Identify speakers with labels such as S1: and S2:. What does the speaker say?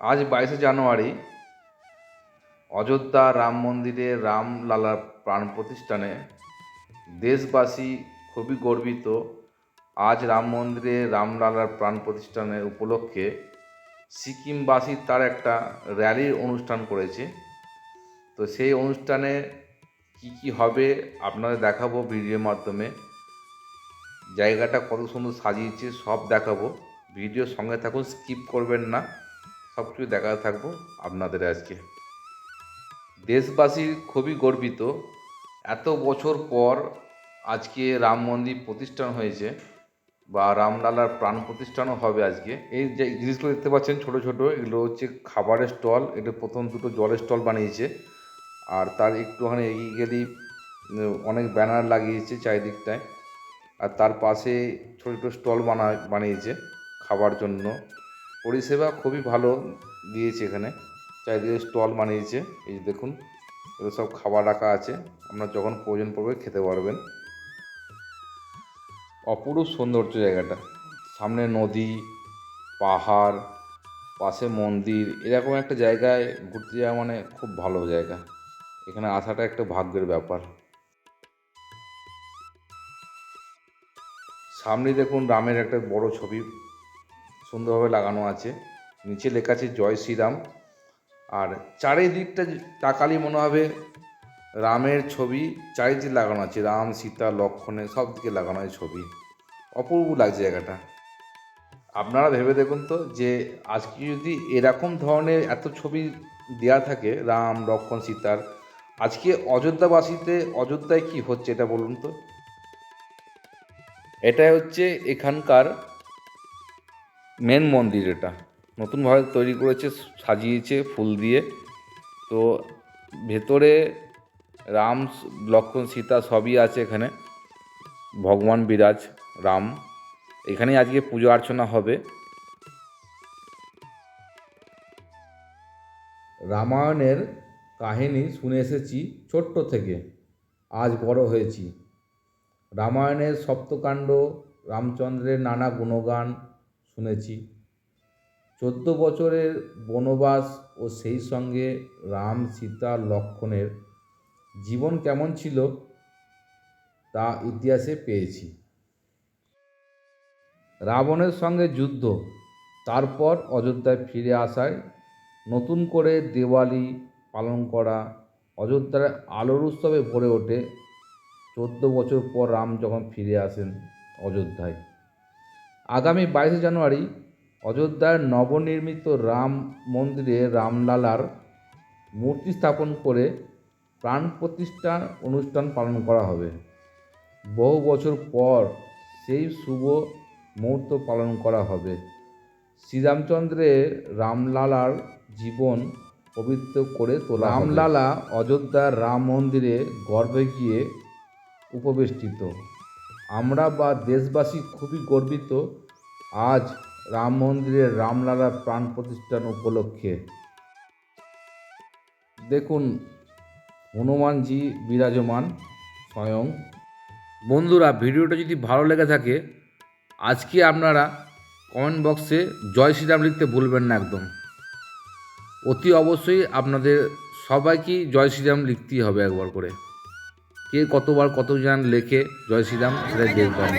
S1: আজ বাইশে জানুয়ারি অযোধ্যা রাম মন্দিরে রামলালার প্রাণ প্রতিষ্ঠানে দেশবাসী খুবই গর্বিত। আজ রাম মন্দিরে রামলালার প্রাণ প্রতিষ্ঠানের উপলক্ষে সিকিমবাসী তার একটা র্যালির অনুষ্ঠান করেছে। তো সেই অনুষ্ঠানে কি কি হবে আপনাদের দেখাবো ভিডিওর মাধ্যমে। জায়গাটা কত সুন্দর সাজিয়েছে, সব দেখাবো। ভিডিওর সঙ্গে থাকুন, স্কিপ করবেন না। সব কিছু দেখাতে থাকব আপনাদের আজকে। দেশবাসী খুবই গর্বিত। এত বছর পর আজকে রাম মন্দির প্রতিষ্ঠান হয়েছে বা রামলালার প্রাণ প্রতিষ্ঠানও হবে আজকে। এই যে জিনিসগুলো দেখতে পাচ্ছেন ছোট ছোট, এগুলো হচ্ছে খাবারের স্টল। এটা প্রথম দুটো জলের স্টল বানিয়েছে। আর তার একটুখানি এগিয়ে গেলেই অনেক ব্যানার লাগিয়েছে চারিদিকটায়। আর তার পাশে ছোটো ছোটো স্টল বানা, বানিয়েছে খাবার জন্য। পরিষেবা খুবই ভালো দিয়েছে এখানে। চারিদিকে স্টল বানিয়েছে। এই যে দেখুন, এগুলো সব খাবার রাখা আছে। আপনার যখন প্রয়োজন পড়বে খেতে পারবেন। অপরূপ সৌন্দর্য জায়গাটা। সামনে নদী, পাহাড়, পাশে মন্দির, এরকম একটা জায়গায় ঘুরতে যাওয়া মানে খুব ভালো জায়গা। এখানে আসাটা একটা ভাগ্যের ব্যাপার। সামনে দেখুন, রামের একটা বড় ছবি সুন্দরভাবে লাগানো আছে। নিচে লেখা আছে, জয় শ্রীরাম। আর চারিদিকটা তাকালি মনে হবে রামের ছবি, চারিদিকে লাগানো আছে। রাম, সীতা, লক্ষণে সব দিকে লাগানো আছে ছবি। অপূর্ব লাগছে জায়গাটা। আপনারা ভেবে দেখুন তো যে আজকে যদি এরকম ধরনের এত ছবি দেয়া থাকে, রাম, লক্ষণ, সীতার, আজকে অযোধ্যাবাসীতে অযোধ্যায় কি হচ্ছে এটা বলুন তো? এটাই হচ্ছে এখানকার মেন মন্দির এটা। নতুনভাবে তৈরি করেছে, সাজিয়েছে ফুল দিয়ে। তো ভেতরে রাম, লক্ষণ, সীতা সবই আছে এখানে। ভগবান বিরাজ, রাম। এখানেই আজকে পুজো অর্চনা হবে। রামায়ণের কাহিনী শুনে এসেছি ছোট্ট থেকে। আজ বড় হয়েছি। রামায়ণের সপ্তকাণ্ড, রামচন্দ্রের নানা গুণগান শুনেছি। চোদ্দ বছরের বনবাস ও সেই সঙ্গে রাম সীতা লক্ষণের জীবন কেমন ছিল তা ইতিহাসে পেয়েছি। রাবণের সঙ্গে যুদ্ধ, তারপর অযোধ্যায় ফিরে আসায় নতুন করে দেওয়ালি পালন করা, অযোধ্যার আলোর উৎসবে ভরে ওঠে চোদ্দ বছর পর রাম যখন ফিরে আসেন অযোধ্যায়। আগামী বাইশে জানুয়ারি অযোধ্যার নবনির্মিত রাম মন্দিরে রামলালার মূর্তি স্থাপন করে প্রাণ প্রতিষ্ঠা অনুষ্ঠান পালন করা হবে। বহু বছর পর সেই শুভ মুহূর্ত পালন করা হবে। শ্রীরামচন্দ্রের রামলালার জীবন পবিত্র করে তোলা রামলালা অযোধ্যার রাম মন্দিরে গর্বে গিয়ে উপবেষ্টিত। আমরা বা দেশবাসী খুবই গর্বিত। আজ রাম মন্দিরে রামলালার প্রাণ প্রতিষ্ঠান উপলক্ষে। দেখুন, হনুমানজি বিরাজমান স্বয়ং। বন্ধুরা, ভিডিওটা যদি ভালো লেগে থাকে, আজকে আপনারা কমেন্ট বক্সে জয় শ্রীরাম লিখতে ভুলবেন না একদম। অতি অবশ্যই আপনাদের সবাইকেই জয় শ্রীরাম লিখতেই হবে একবার করে। কে কতবার কত জন লেখে জয় শ্রীরাম সেটা দেখবেন।